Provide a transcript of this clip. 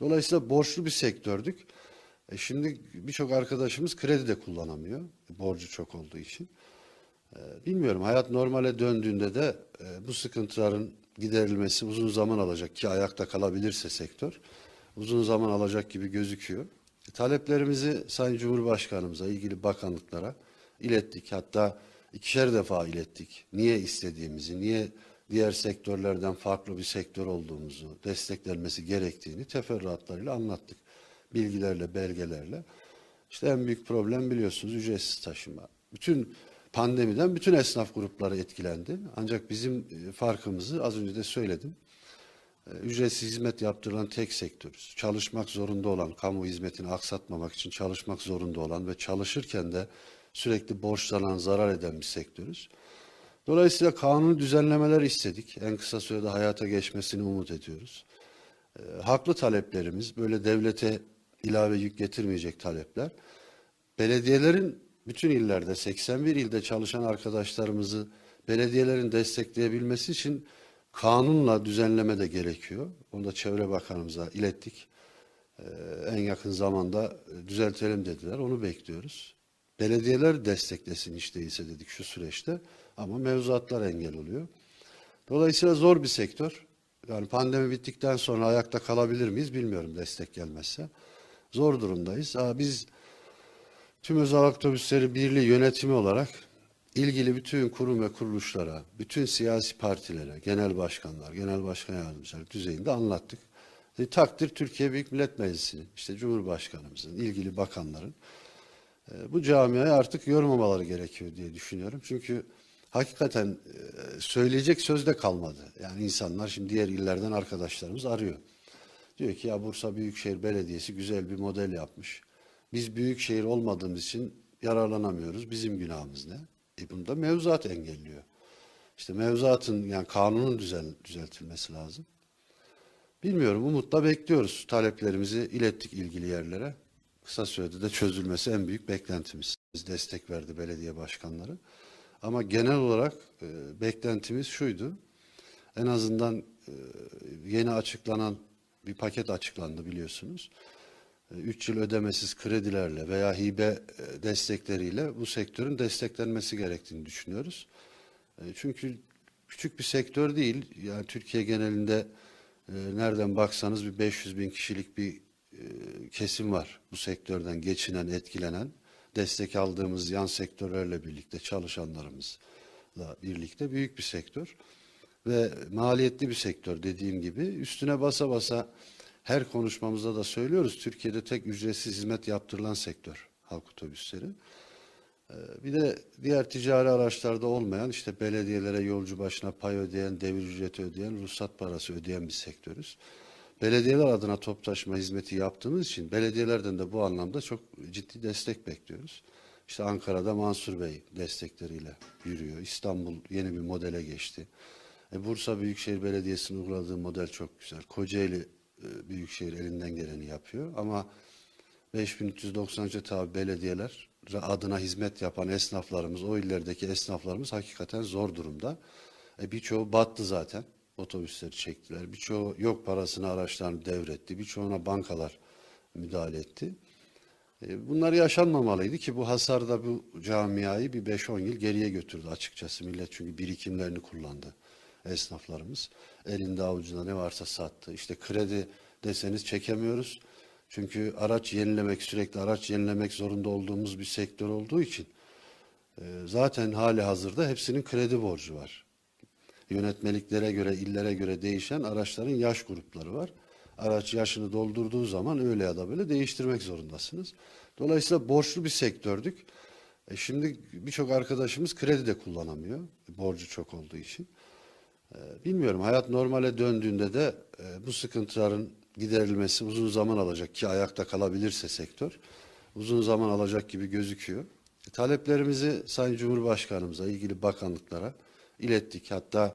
Dolayısıyla borçlu bir sektördük. E şimdi birçok arkadaşımız kredi de kullanamıyor. Borcu çok olduğu için. E, bilmiyorum hayat normale döndüğünde de e, bu sıkıntıların giderilmesi uzun zaman alacak ki ayakta kalabilirse sektör uzun zaman alacak gibi gözüküyor. E, taleplerimizi Sayın Cumhurbaşkanımıza, ilgili bakanlıklara ilettik. Hatta ikişer defa ilettik. Niye istediğimizi, niye diğer sektörlerden farklı bir sektör olduğumuzu, desteklenmesi gerektiğini teferruatlarıyla anlattık. Bilgilerle, belgelerle. İşte en büyük problem biliyorsunuz ücretsiz taşıma. Bütün pandemiden bütün esnaf grupları etkilendi. Ancak bizim e, farkımızı az önce de söyledim. E, Ücretsiz hizmet yaptırılan tek sektörüz. Çalışmak zorunda olan, kamu hizmetini aksatmamak için çalışmak zorunda olan ve çalışırken de sürekli borçlanan, zarar eden bir sektörüz. Dolayısıyla kanuni düzenlemeler istedik. En kısa sürede hayata geçmesini umut ediyoruz. E, haklı taleplerimiz, böyle devlete ilave yük getirmeyecek talepler. Belediyelerin bütün illerde, 81 ilde çalışan arkadaşlarımızı belediyelerin destekleyebilmesi için kanunla düzenleme de gerekiyor. Onu da Çevre Bakanımıza ilettik. Ee, en yakın zamanda e, düzeltelim dediler. Onu bekliyoruz. Belediyeler desteklesin hiç değilse dedik şu süreçte. Ama mevzuatlar engel oluyor. Dolayısıyla zor bir sektör. Yani pandemi bittikten sonra ayakta kalabilir miyiz bilmiyorum destek gelmezse. Zor durumdayız. Aa, biz Tüm özel otobüsleri birliği yönetimi olarak ilgili bütün kurum ve kuruluşlara, bütün siyasi partilere, genel başkanlar, genel başkan yardımcıları düzeyinde anlattık. E, takdir Türkiye Büyük Millet Meclisi'nin, işte Cumhurbaşkanımızın, ilgili bakanların e, bu camiayı artık yormamaları gerekiyor diye düşünüyorum. Çünkü hakikaten e, söyleyecek söz de kalmadı. Yani insanlar şimdi diğer illerden arkadaşlarımız arıyor. Diyor ki ya Bursa Büyükşehir Belediyesi güzel bir model yapmış. Biz büyük şehir olmadığımız için yararlanamıyoruz. Bizim günahımız ne? E bunda mevzuat engelliyor. İşte mevzuatın yani kanunun düzel, düzeltilmesi lazım. Bilmiyorum umutla bekliyoruz. Taleplerimizi ilettik ilgili yerlere. Kısa sürede de çözülmesi en büyük beklentimiz. Biz destek verdi belediye başkanları. Ama genel olarak e, beklentimiz şuydu. En azından e, yeni açıklanan bir paket açıklandı biliyorsunuz. 3 yıl ödemesiz kredilerle veya hibe e, destekleriyle bu sektörün desteklenmesi gerektiğini düşünüyoruz. E, Çünkü küçük bir sektör değil. Yani Türkiye genelinde e, nereden baksanız bir 500 bin kişilik bir e, kesim var. Bu sektörden geçinen, etkilenen. Destek aldığımız yan sektörlerle birlikte çalışanlarımızla birlikte büyük bir sektör. Ve maliyetli bir sektör dediğim gibi. Üstüne basa basa her konuşmamızda da söylüyoruz. Türkiye'de tek ücretsiz hizmet yaptırılan sektör halk otobüsleri. Ee, Bir de diğer ticari araçlarda olmayan işte belediyelere yolcu başına pay ödeyen, devir ücreti ödeyen, ruhsat parası ödeyen bir sektörüz. Belediyeler adına top taşıma hizmeti yaptığımız için belediyelerden de bu anlamda çok ciddi destek bekliyoruz. İşte Ankara'da Mansur Bey destekleriyle yürüyor. İstanbul yeni bir modele geçti. E, Bursa Büyükşehir Belediyesi'nin uyguladığı model çok güzel. Kocaeli e, Büyükşehir elinden geleni yapıyor ama 5393'e tabi belediyeler adına hizmet yapan esnaflarımız, o illerdeki esnaflarımız hakikaten zor durumda. E, birçoğu battı zaten. Otobüsleri çektiler. Birçoğu yok parasını araçlarını devretti. Birçoğuna bankalar müdahale etti. E, Bunlar yaşanmamalıydı ki bu hasar da bu camiayı bir 5-10 yıl geriye götürdü açıkçası. Millet çünkü birikimlerini kullandı esnaflarımız. Elinde avucunda ne varsa sattı. İşte kredi deseniz çekemiyoruz. Çünkü araç yenilemek, sürekli araç yenilemek zorunda olduğumuz bir sektör olduğu için e, zaten hali hazırda hepsinin kredi borcu var. Yönetmeliklere göre, illere göre değişen araçların yaş grupları var. Araç yaşını doldurduğu zaman öyle ya da böyle değiştirmek zorundasınız. Dolayısıyla borçlu bir sektördük. E şimdi birçok arkadaşımız kredi de kullanamıyor. Borcu çok olduğu için. E, bilmiyorum hayat normale döndüğünde de e, bu sıkıntıların giderilmesi uzun zaman alacak ki ayakta kalabilirse sektör uzun zaman alacak gibi gözüküyor. E, taleplerimizi Sayın Cumhurbaşkanımıza, ilgili bakanlıklara ilettik. Hatta